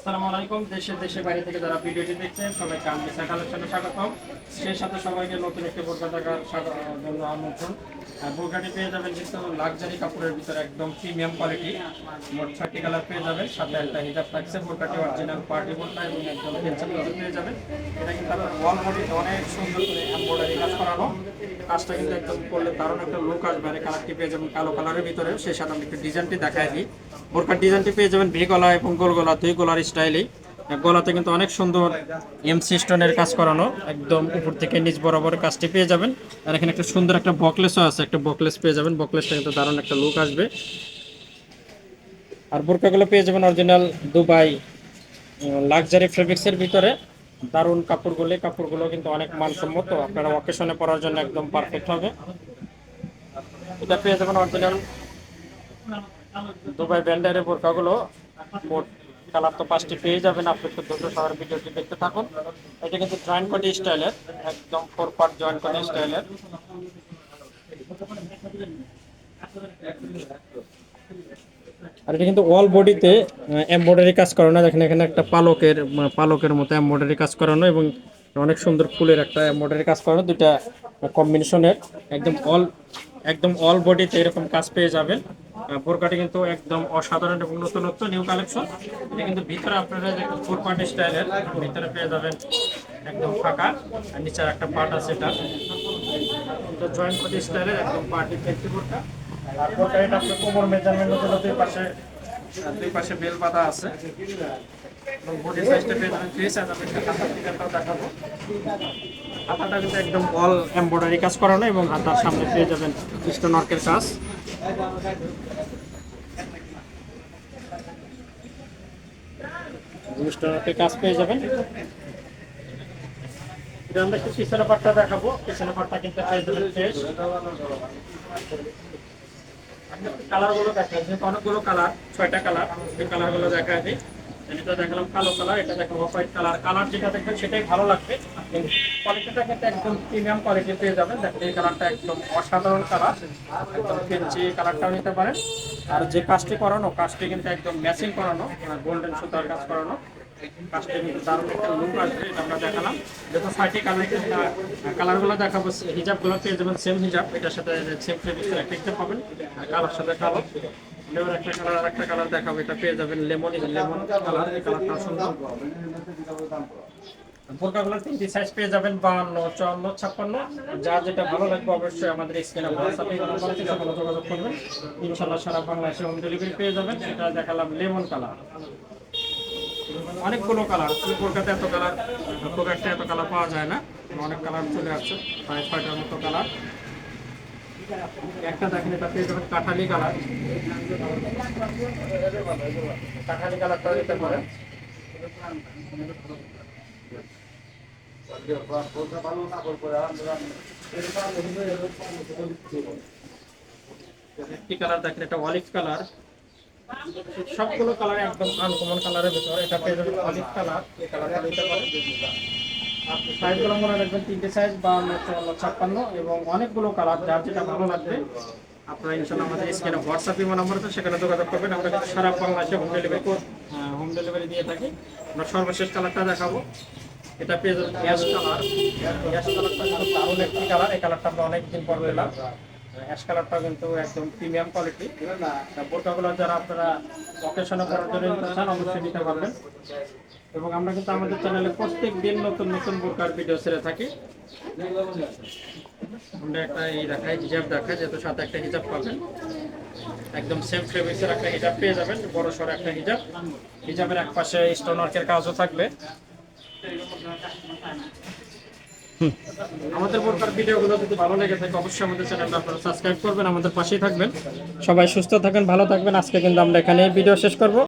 আসসালামু আলাইকুম। দেশে দেশে বাইরে থেকে যারা ভিডিওটি দেখছেন, সবাইকে স্বাগতম। সেই সাথে সবাইকে নতুন একটি বোরকা জন্য আমন্ত্রণ। বোরকাটি পেয়ে যাবেন কিন্তু লাক্সারি কাপড়ের ভিতরে একদম প্রিমিয়াম কোয়ালিটি মোট ছয়টি কালার পেয়ে যাবেন, সাথে একটা হিজাব থাকছে। বোরকাটি অরিজিনাল পার্টি বোরকা এবং একদম কালার পেয়ে যাবেন। এটা কিন্তু ওয়াল বডিতে অনেক সুন্দর করে কাজ করানো কাজটা কিন্তু একদম করলে দারুণ একটা লুক আসবে কালারটি পেয়ে যাবেন কালো কালারের ভিতরে সেই সাথে আমি একটু ডিজাইনটি দেখাই দিই। বোরকার ডিজাইনটি পেয়ে যাবেন ভি গলা এবং গোল গলা, দুই গলার স্টাইলেই। গলাতে কিন্তু অনেক সুন্দর এমসি স্টোনের কাজ করানো, একদম উপর থেকে নিচ বরাবর কাজটি পেয়ে যাবেন। আর এখানে একটা সুন্দর একটা বকলেসও আছে, একটা বকলেস পেয়ে যাবেন। বকলেসটা কিন্তু দারুণ একটা লুক আসবে। আর বোরকাগুলো পেয়ে যাবেন অরিজিনাল দুবাই লাক্সারি ফেব্রিক্সের ভিতরে। দারুণ কাপড়গুলো কাপড়গুলো কিন্তু অনেক মানসম্মত। আপনারা অকেশনে পরার জন্য একদম পারফেক্ট হবে। এটা পেয়ে যাবেন অরিজিনাল দুবাই ব্যান্ডারের বোরকাগুলো। কালার তো পাঁচটি পেয়ে যাবেন। আপনি একটু দ্রুত সবার ভিডিওটি দেখতে থাকুন। এটা কিন্তু জয়েন্ট কোটি স্টাইলের একদম ফোর পার্ট জয়েন্ট কোটি স্টাইলের আর এটা কিন্তু অল বডিতে এমব্রয়ডারি কাজ করানো। দেখেন এখানে একটা পালকের পালকের মতো এমব্রয়ডারি কাজ করানো এবং অনেক সুন্দর ফুলের একটা এমব্রয়ডারি কাজ করানো দুটা কম্বিনেশনের একদম অল একদম অল বডিতে এরকম কাজ পেয়ে যাবেন। বোরকাটি কিন্তু একদম অসাধারণ এবং নতুনত্ব নিউ কালেকশন এটা কিন্তু ভিতরে আপনারা ফোর পার্ট স্টাইলের ভিতরে পেয়ে যাবেন একদম ফাঁকা, আর নিচের একটা পার্ট আছে এটা। তো জয়েন্ট কোটি স্টাইলের একদম পার্টি ফ্যাক্টরি বোরকা আর বোরকা এটা আপনার কোমর মেজারমেন্ট হলো দুই পাশে দুই পাশে বেল বাঁধা আছে। এবং বডি সাইজটা পেয়ে যাবেন থ্রি সাইজ আমি একটা দেখাবো। হাতাটা কিন্তু একদম অল এমব্রয়ডারি কাজ করানো, এবং হাতার সামনে পেয়ে যাবেন স্টোন ওয়ার্কের কাজ। স্টোন ওয়ার্কের কাজ পেয়ে যাবেন। এটা আমরা একটু পিছনে পাটটা দেখাবো। পিছনে পাটটা কিন্তু পেয়ে যাবেন ফ্রেশ কালারগুলো দেখা যেহেতু অনেকগুলো কালার ছয়টা কালার কালারগুলো দেখা যায় এটা দেখালাম কালো কালার এটা দেখালাম হোয়াইট কালার কালার যেটা দেখবেন সেটাই ভালো লাগবে। কোয়ালিটিটা কিন্তু একদম প্রিমিয়াম কোয়ালিটি পেয়ে যাবেন। দেখেন, এই কালারটা একদম অসাধারণ কালার একদম ফেন্সি কালারটাও নিতে পারেন। আর যে কাজটি করানো, কাজটি কিন্তু একদম ম্যাচিং করানো গোল্ডেন সুতার কাজ করানো। কাজটা কিন্তু দারুণ একটা লুক আমরা দেখালাম। কালার কালারগুলো দেখাবো, হিজাবগুলো পেয়ে যাবেন সেম হিজাব। এটার সাথে সেম ফেব্রিক্সের পাবেন। আর কালার সাথে কালো। এবার একটা কালার আর একটা কালার দেখাবো, এটা পেয়ে যাবেন লেমন লেমন কালার এই কালারটা পেয়ে যাবেন, বাহান্ন, চুয়ান্ন, ছাপ্পান্ন। যা যেটা ভালো লাগবে অবশ্যই আমাদের স্ক্রিনে হোয়াটসঅ্যাপে যোগাযোগ করবেন। ইনশাল্লাহ সারা বাংলাদেশে হোম ডেলিভারি পেয়ে যাবেন, সেটা দেখালাম লেমন কালার অনেকগুলো কালার কলকাতায় এত কালার খুব একটা এত কালার পাওয়া যায় না, অনেক কালার চলে আসছে, প্রায় ছয়টার মতো কালার একটা দেখেন এটা পেয়ে যাবেন কাঠালি কালার। কাঠালি কালারটা দিতে পারেন একটি কালার দেখেন, এটা অলিভ কালার। সবগুলো কালার একদম আনকমন কালারের ভিতরে। এটা পেয়ে অলিভ কালার, এই কালারটা নিতে সাইজগুলো মনে রাখবেন তিনটে সাইজ বা চুয়ান্ন ছাপ্পান্ন এবং অনেকগুলো কালার যার যেটা ভালো লাগবে, আপনারা ইনশাল্লাহ আমাদের স্ক্রিনে হোয়াটসঅ্যাপ ইমো নাম্বার আছে, সেখানে যোগাযোগ করবেন। আমরা কিন্তু সারা বাংলাদেশে হোম ডেলিভারি হোম ডেলিভারি দিয়ে থাকি। আমরা সর্বশেষ কালারটা দেখাবো। এটা যাবেন অ্যাশ কালার অ্যাশ কালারটা দারুণ একটি কালার এই কালারটা আমরা অনেকদিন পর পেলাম। অ্যাশ কালারটা কিন্তু একদম প্রিমিয়াম কোয়ালিটি বোরকাগুলো যারা আপনারা অকেশনে করার জন্য চান, অবশ্যই নিতে পারবেন। এবং আমরা কিন্তু আমাদের চ্যানেলে প্রত্যেক দিন নতুন নতুন বোরকার ভিডিও ছেড়ে থাকি। আমরা একটা এই দেখাই, হিজাব দেখাই, যেহেতু সাথে একটা হিজাব পাবেন। একদম সেম ফেব্রিক্সের একটা হিজাব পেয়ে যাবেন, বড় সড়ো একটা হিজাব। হিজাবের এক পাশে স্টোন কাজও থাকবে। আমাদের প্রকার ভিডিওগুলো যদি ভালো লেগে থাকে, অবশ্যই আমাদের চ্যানেলটা আপনারা সাবস্ক্রাইব করবেন, আমাদের পাশেই থাকবেন। সবাই সুস্থ থাকবেন ভালো থাকবেন। আজকে কিন্তু আমরা এখানে ভিডিও শেষ করব।